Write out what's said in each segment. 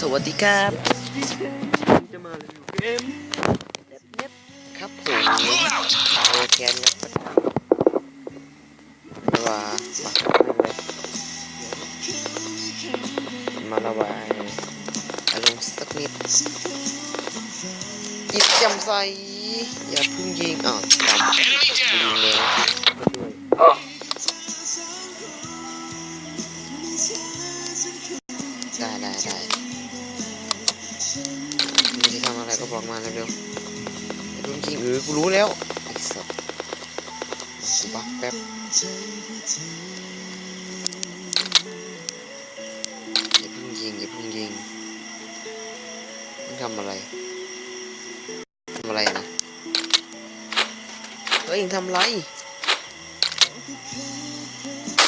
สวัสดีครับจะมารีวิวเกมครับผมโอแกนครับระว่ามาระบายอารมณ์สักนิดจิตจำใส่อย่าพึ่งยิงอ้าวจำ ก็บอกมาเร็วๆไอ้รุ่นจริงเออกูรู้แล้วไอ้สัสกูบักแป๊บอย่าเพิ่งยิงอย่าเพิ่งยิงมึงทำอะไรทำอะไรนะเฮ้ยทำไร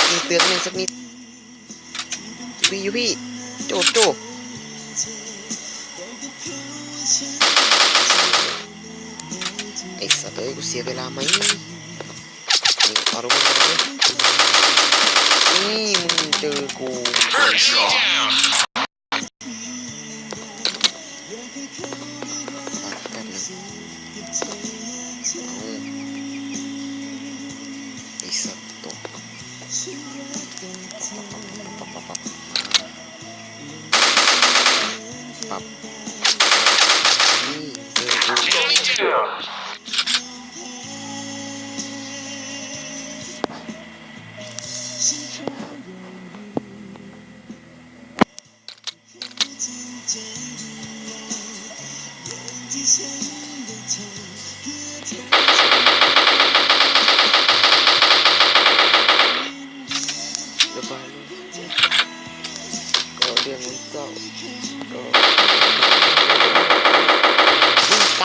มึงเตือนแม่งสักนิดพี่อยู่พี่โจโจไนึงเอาไอ้สัตว์ตัวปับปั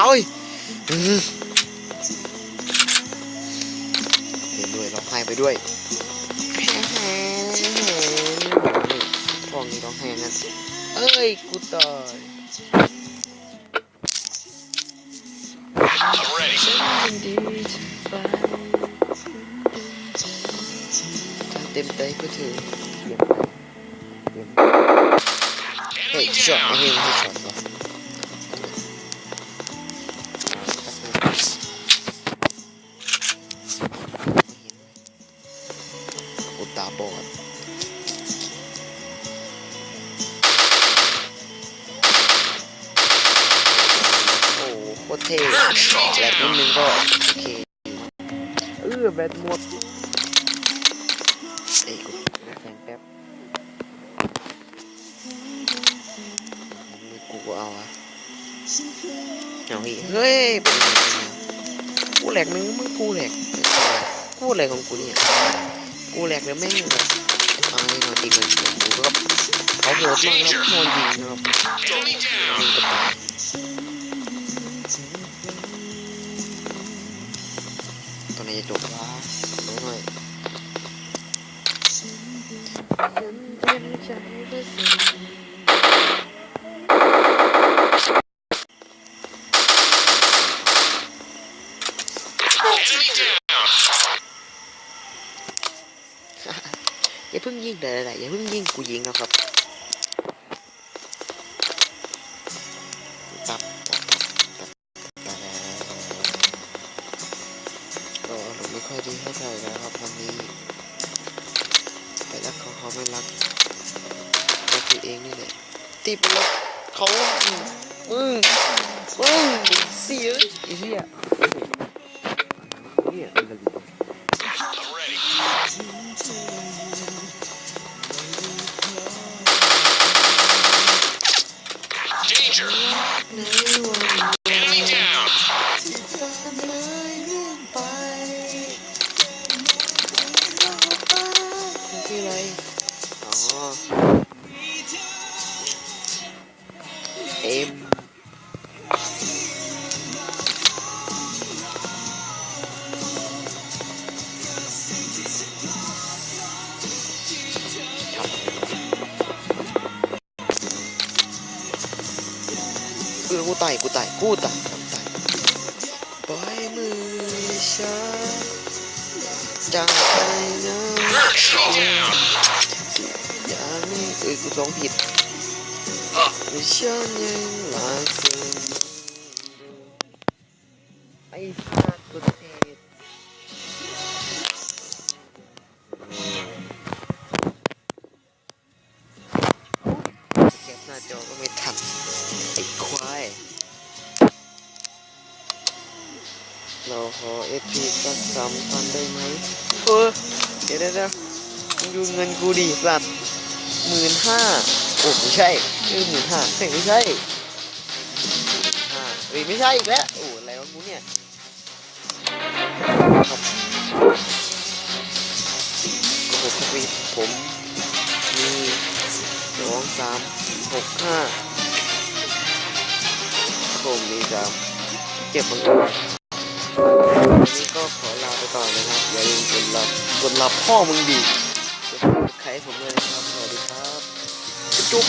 ตายอืมเห็นด้วยร้องไห้ไปด้วยท้องนี้ร้องไห้งั้นเอ้ย กูตายเต็มใจเพื่อเธอเยี่ยมไปเยี่ยมเฮ้ยช็อตไม่ให้ไม่ให้ช็อต ตาบอดโอ้โหโคตรเท่แบบนิดนึงก็โอเคเออแบตหมดเอ้ยกูแข่งแป๊บมือกูเอาอะเอาอีเฮ้ยเป็นไงเนี่ยกูแหลกนึงมึงกูแหลกกูแหลกของกูเนี่ย กูแหลกแล้วแม่งแบบไอ้นอนจริงเลยกูก็เขาโหดมากแล้วนอนยิงนะครับยิงกระต่ายตอนไหนจะจบวะรู้หน่อย อย่าเพิ่งยิงเดี๋ยวๆๆอย่าเพิ่งยิงกูยิงแล้วครับตับตับตับตับก็อารมณ์ไม่ค่อยดีเท่าไหร่แล้วครับวันนี้ไปรักเขาเขาไม่รักรักตัวเองนี่แหละที่ไปรักเขามึงมึงเสียไอ้เหี้ยเนี่ยมันจะดี เอ็มเออกูตายกูตายกูตายกูตายปล่อยมือฉันจากไปนะ Enemy down! อย่างนี้เอ้ยกูร้องผิด ฉันยังรักเธอไอ้สัตว์ประเทศแคปหน้าจอก็ไม่ทันไอ้ควายเราขอเอพีสักสามพันได้ไหมเออเดี๋ยวเดี๋ยวเดี๋ยวมึงดูเงินกูดิสัตว์หมื่นห้า โอ้ไม่ใช่คือหมื่นห้าไม่ใช่ห้าเฮ้ยไม่ใช่อีกแล้วโอ้อะไรวะกูเนี่ยครับโอ้โหครับพี่ผมมีสองสามหกห้าผมมีสามเก็บมันก่อนวันนี้ก็ขอลาไปก่อนนะครับอย่าลืมกดรับกดรับพ่อมึงดีกดติดใครผมเลยนะครับสวัสดีครับ จุ๊บ